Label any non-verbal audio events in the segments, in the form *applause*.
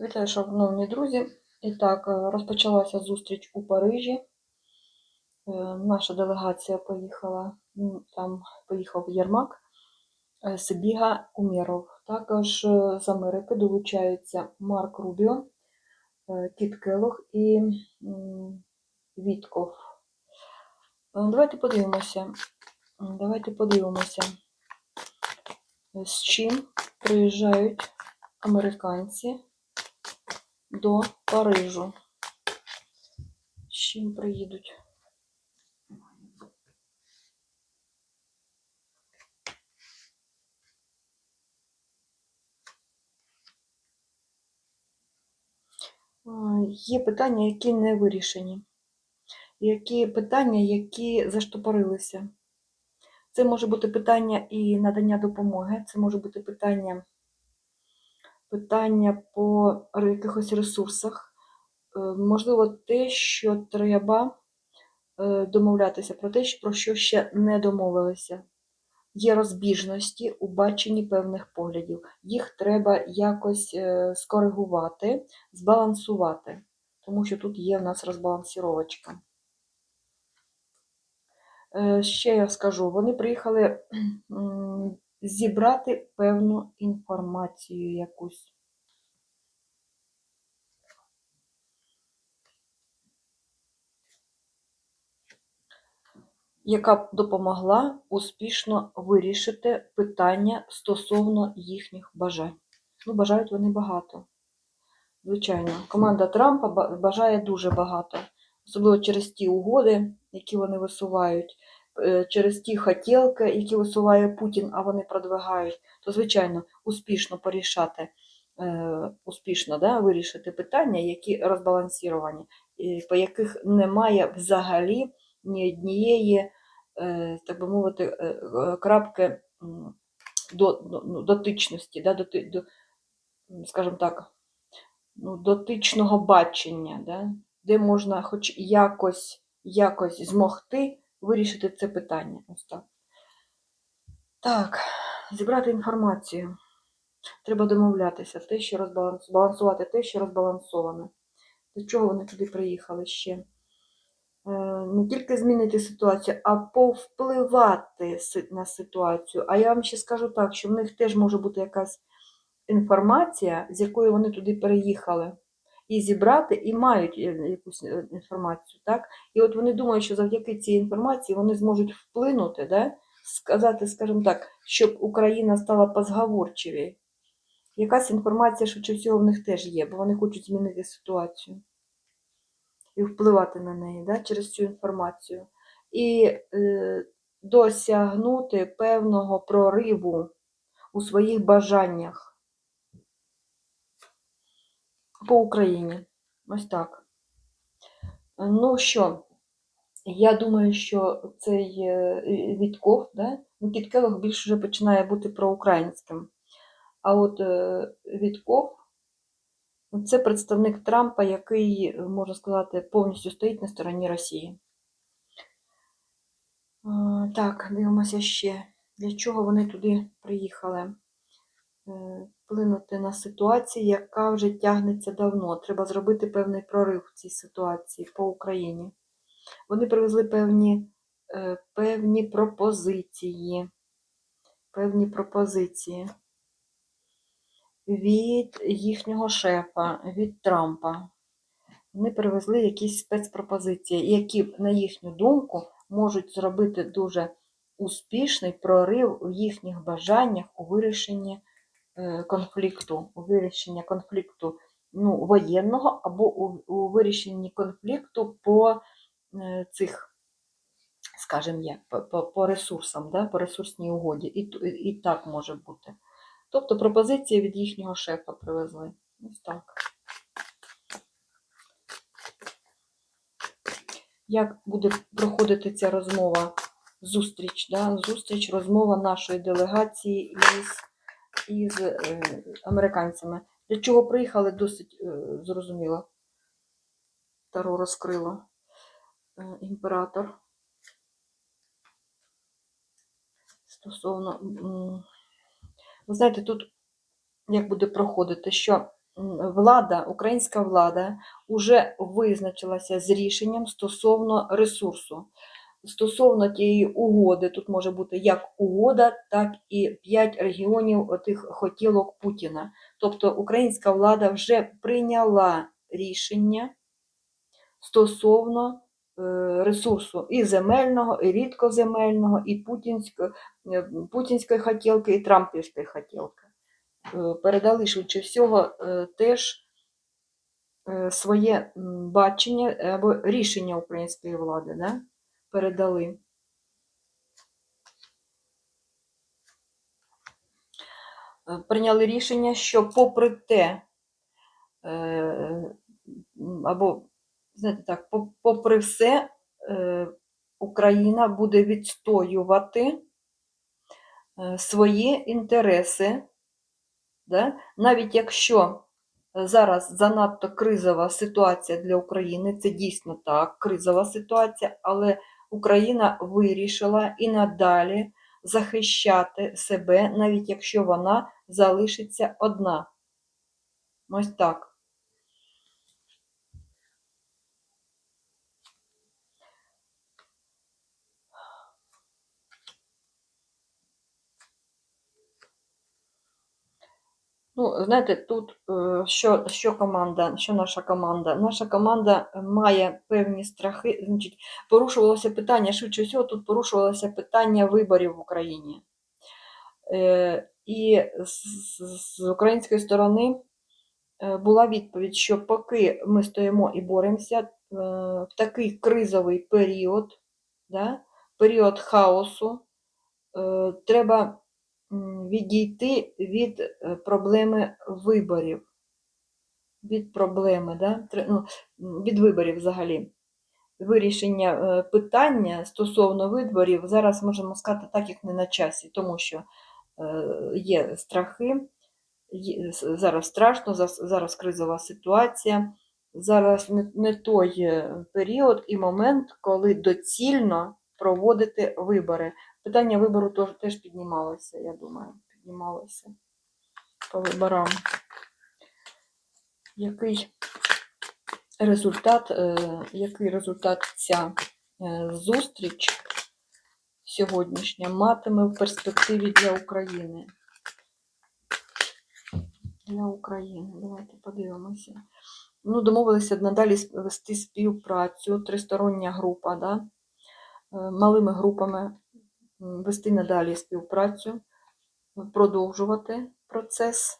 Вітаю, шановні друзі. І так, е, розпочалася зустріч у Парижі. Е, Наша делегація поїхала, там поїхав Єрмак, е, Сибіга, Умєров. Також з Америки долучаються Марк Рубіо, Кіт Келлог і Вітков. Давайте подивимося. Давайте подивимося, з чим приїжджають американці до Парижу. З чим приїдуть? Є питання, які не вирішені. Які питання, які заштопорилися. Це може бути питання і надання допомоги, це може бути питання, питання по якихось ресурсах. Е, Можливо, те, що треба е, домовлятися про те, про що ще не домовилися. Є розбіжності у баченні певних поглядів. Їх треба якось е, скоригувати, збалансувати, тому що тут є в нас розбалансіровочка. Ще я скажу, вони приїхали зібрати певну інформацію якусь. яка б допомогла успішно вирішити питання стосовно їхніх бажань. Ну, бажають вони багато. Звичайно, команда Трампа бажає дуже багато, особливо через ті угоди, які вони висувають, через ті хотілки, які висуває Путін, а вони продвигають, то, звичайно, успішно порішати, е, успішно да, вирішити питання, які розбалансіровані, по яких немає взагалі ні однієї, е, так би мовити, е, е, крапки до, до- ну, дотичності, да, доти, до, скажімо так, ну, дотичного бачення, да, де можна хоч якось, якось змогти вирішити це питання. Ось так. Так, зібрати інформацію. Треба домовлятися, те, що розбаланс... балансувати те, що розбалансоване. До чого вони туди приїхали ще? Е, Не тільки змінити ситуацію, а повпливати на ситуацію. А я вам ще скажу так, що в них теж може бути якась інформація, з якою вони туди переїхали, і зібрати, і мають е, якусь е, інформацію. Так? І от вони думають, що завдяки цій інформації вони зможуть вплинути, да? сказати, скажімо так, щоб Україна стала позговорчиві. Якась інформація, швидше всього, в них теж є, бо вони хочуть змінити ситуацію і впливати на неї да, через цю інформацію. І е, досягнути певного прориву у своїх бажаннях по Україні. Ось так. Ну що, я думаю, що цей е, Вітков, да? ну, Кіт більше вже починає бути проукраїнським. А от е, Вітков Ну, Це представник Трампа, який, можна сказати, повністю стоїть на стороні Росії. Так, дивимося ще, для чого вони туди приїхали. Вплинути на ситуацію, яка вже тягнеться давно. Треба зробити певний прорив в цій ситуації по Україні. Вони привезли певні, е, певні пропозиції. Певні пропозиції від їхнього шефа, від Трампа. Вони привезли якісь спецпропозиції, які, на їхню думку, можуть зробити дуже успішний прорив в їхніх бажаннях у вирішенні конфлікту, у вирішенні конфлікту ну, воєнного або у, у вирішенні конфлікту по е, цих, скажімо як, по, по, ресурсам, да, по ресурсній угоді. І, і так може бути. Тобто пропозиції від їхнього шефа привезли. Ось так. Як буде проходити ця розмова, зустріч, да? зустріч, розмова нашої делегації із, із е, американцями. Для чого приїхали, досить е, зрозуміло. Таро розкрило е, імператор. Стосовно, ви знаєте, тут як буде проходити, що влада, українська влада вже визначилася з рішенням стосовно ресурсу. Стосовно тієї угоди, тут може бути як угода, так і п'ять регіонів отих хотілок Путіна. Тобто українська влада вже прийняла рішення стосовно е, ресурсу і земельного, і рідкоземельного, і путінської, е, путінської хотілки, і трампівської хотілки. Е, Передали швидше всього теж своє бачення або рішення української влади. Да? Передали. Е, Прийняли рішення, що попри те, е, або, знаєте так, попри все, е, Україна буде відстоювати свої інтереси, да? навіть якщо зараз занадто кризова ситуація для України, це дійсно так, кризова ситуація, але Україна вирішила і надалі захищати себе, навіть якщо вона залишиться одна. Ось так. Ну, знаєте, тут е, що, що команда, що наша команда? Наша команда має певні страхи. Значить, порушувалося питання, швидше всього, тут порушувалося питання виборів в Україні. Е, І з, з- української сторони е, була відповідь, що поки ми стоїмо і боремося в такий кризовий період, да, період хаосу, треба відійти від е, проблеми виборів. Від проблеми, да? ну, від виборів взагалі. Вирішення е, питання стосовно виборів зараз можемо сказати так, як не на часі, тому що е, є страхи, зараз страшно, зараз кризова ситуація, зараз не, той період і момент, коли доцільно проводити вибори. Питання вибору теж, піднімалося, я думаю, піднімалося по виборам. Який результат, е, який результат ця е, зустріч сьогоднішня матиме в перспективі для України? Для України. Давайте подивимося. Ну, домовилися надалі вести співпрацю, тристороння група, да? Е, малими групами вести надалі співпрацю, продовжувати процес.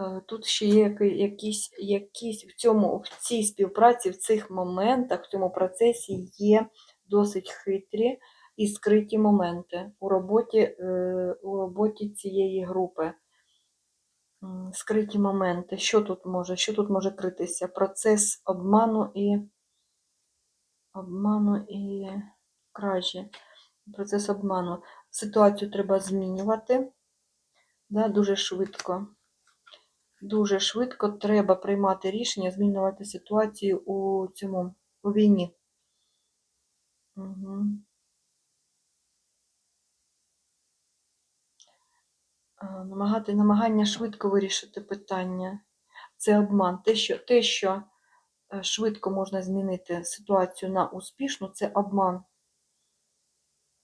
Е, Тут ще є якісь, якісь в, цьому, в цій співпраці, в цих моментах, в цьому процесі є досить хитрі і скриті моменти у роботі, е, у роботі цієї групи. Скриті моменти. Що тут може? Що тут може критися? Процес обману і обману і кражі. Процес обману. Ситуацію треба змінювати да, дуже швидко. Дуже швидко треба приймати рішення, змінювати ситуацію у цьому у війні. Угу. Намагати, намагання швидко вирішити питання. Це обман. Те, що, те, що швидко можна змінити ситуацію на успішну, це обман.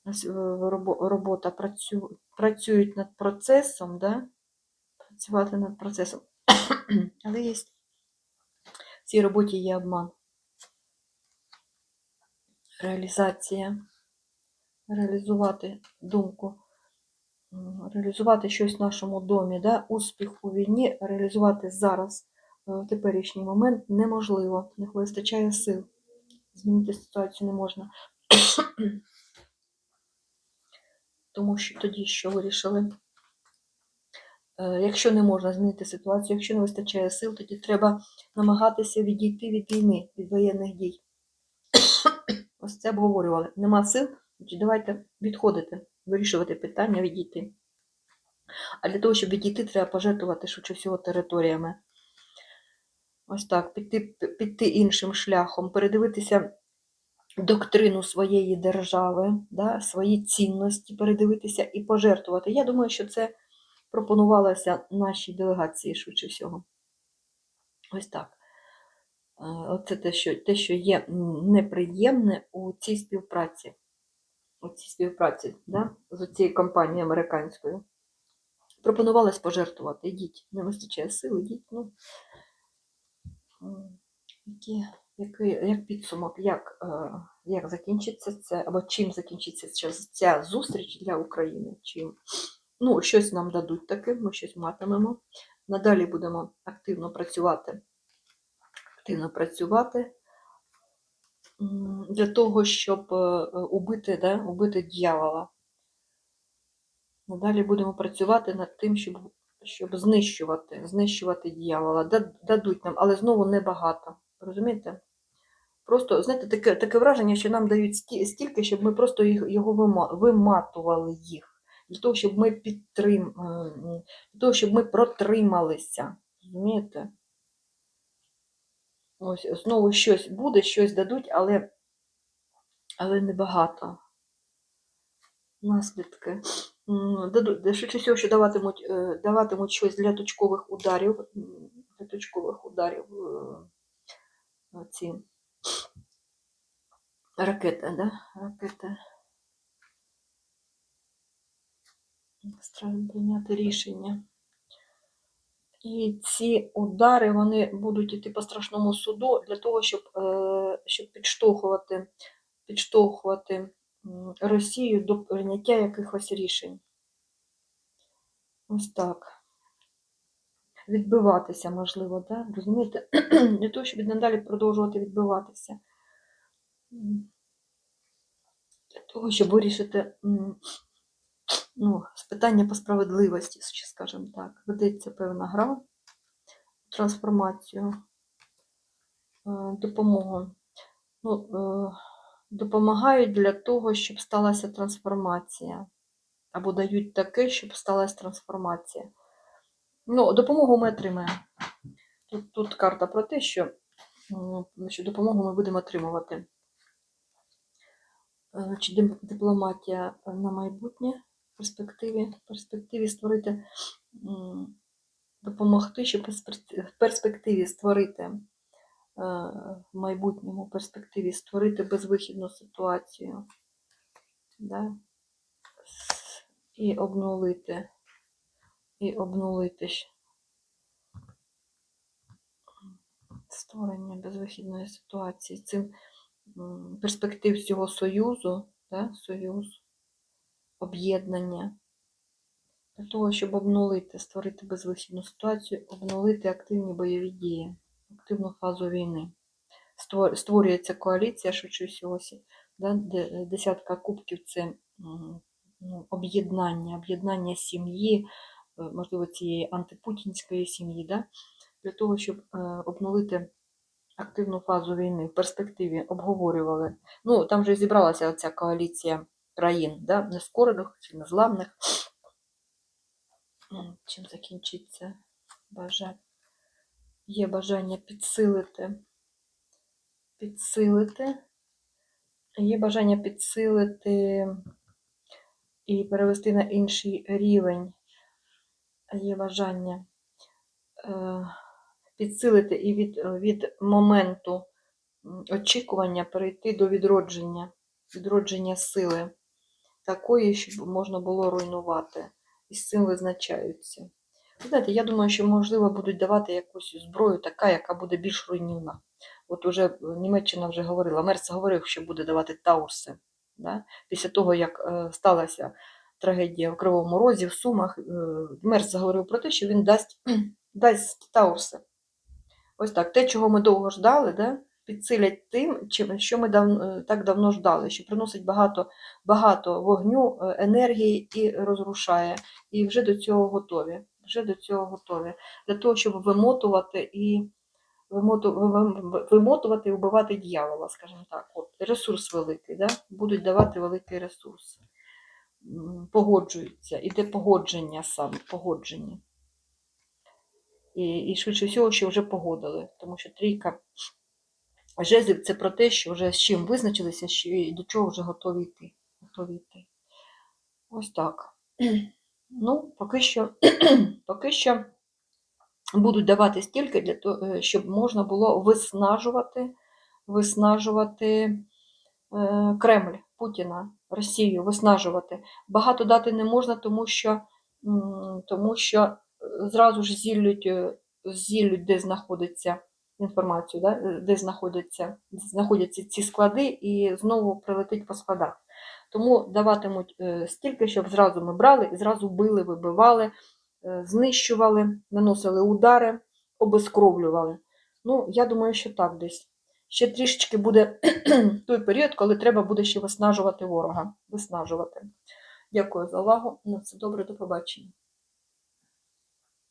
Е, робо- Робота працю, працюють над процесом, да? працювати над процесом. *coughs* Але є в цій роботі є обман. Реалізація. Реалізувати думку, реалізувати щось в нашому домі, да? успіх у війні реалізувати зараз, е, в теперішній момент неможливо, не вистачає сил. Змінити ситуацію не можна. *coughs* Тому що тоді що вирішили? Е, Якщо не можна змінити ситуацію, якщо не вистачає сил, тоді треба намагатися відійти від війни, від воєнних дій. *coughs* Ось це обговорювали. Нема сил, значить давайте відходити, вирішувати питання, відійти. А для того, щоб відійти, треба пожертвувати швидше всього територіями. Ось так, піти, піти іншим шляхом, передивитися доктрину своєї держави, да, свої цінності, передивитися і пожертвувати. Я думаю, що це пропонувалося нашій делегації швидше всього. Ось так. Е, Оце те, що, те, що є неприємне у цій співпраці. У цій співпраці да? з цією компанією американською. Пропонувалось пожертвувати. Йдіть, не вистачає сил, йдіть. Ну, Які, який, як підсумок, як, е, як закінчиться це, або чим закінчиться ця, зустріч для України? Чим? Ну, щось нам дадуть таке, ми щось матимемо. Надалі будемо активно працювати, активно працювати для того, щоб е, убити, да, убити дьявола. Надалі будемо працювати над тим, щоб, щоб знищувати, знищувати дьявола. Дадуть нам, але знову небагато. Розумієте? Просто, знаєте, таке, таке враження, що нам дають сті- стільки, щоб ми просто його виматували їх. Для того, щоб ми підтрим... для того, щоб ми протрималися. Розумієте? Ось знову щось буде, щось дадуть, але, але небагато. Наслідки. Швидше всього, що даватимуть, е, даватимуть щось для точкових ударів. Для точкових ударів ці ракети, да? Ракети. Треба прийняти рішення. І ці удари вони будуть йти по страшному суду для того, щоб, щоб підштовхувати, підштовхувати м, Росію до прийняття якихось рішень. Ось так. Відбиватися, можливо, да? розумієте? *clears throat* Для того, щоб надалі продовжувати відбиватися. Для того, щоб вирішити ну, питання по справедливості, скажімо так, ведеться певна гра, трансформацію, е, допомогу. Ну, е, допомагають для того, щоб сталася трансформація. Або дають таке, щоб сталася трансформація. Ну, допомогу ми отримаємо. Тут, тут карта про те, що, м, що допомогу ми будемо отримувати. Е, дим- дипломатія на майбутнє в перспективі, в перспективі створити, допомогти, щоб в перспективі створити в майбутньому перспективі створити безвихідну ситуацію. Да? І обнулити. І обнулити створення безвихідної ситуації. Цим перспектив цього союзу, да? союз, об'єднання. Для того, щоб обнулити, створити безвихідну ситуацію, обнулити активні бойові дії, активну фазу війни. Створюється коаліція, швидше всього, сі- да, де- десятка кубків це ну, об'єднання, об'єднання сім'ї, е, можливо, цієї антипутінської сім'ї, да, для того, щоб е, обнулити активну фазу війни в перспективі обговорювали. Ну, там вже зібралася ця коаліція країн, да, нескорених чи незламних. Чим закінчиться бажання? Є бажання підсилити, підсилити, є бажання підсилити і перевести на інший рівень. Є бажання е, підсилити і від, від моменту очікування перейти до відродження, відродження сили, такої, щоб можна було руйнувати. І з цим визначаються. Знаєте, я думаю, що можливо будуть давати якусь зброю, така, яка буде більш руйнівна. От уже е, Німеччина вже говорила, Мерц говорив, що буде давати таурси. Да? Після того, як е, сталася трагедія в Кривому Розі, в Сумах, е, Мерц заговорив про те, що він дасть, *clears throat* дасть таурси. Ось так, те, чого ми довго ждали, да? підсилять тим, чим- що ми дав, так давно ждали, що приносить багато, багато вогню, енергії і розрушає. І вже до цього готові. Вже до цього готові. Для того, щоб вимотувати і вимотувати і вбивати дьявола, скажімо так. От, ресурс великий, да? будуть давати великий ресурс. Погоджуються. Іде погодження саме, погодження. І, і швидше всього, що вже погодили, тому що трійка жезлів це про те, що вже з чим визначилися, що і до чого вже готові йти. Готові йти. Ось так. Ну, поки що, *clears throat* поки що будуть давати стільки, для того, е, щоб можна було виснажувати, виснажувати е, Кремль, Путіна, Росію, виснажувати. Багато дати не можна, тому що, тому що е, зразу ж зіллють, зіллють де знаходиться інформацію, да? де знаходяться, знаходяться ці склади, і знову прилетить по складах. Тому даватимуть е, стільки, щоб зразу ми брали і зразу били, вибивали, е, знищували, наносили удари, обескровлювали. Ну, я думаю, що так десь. Ще трішечки буде *clears throat* той період, коли треба буде ще виснажувати ворога. Виснажувати. Дякую за увагу. На все добре, до побачення.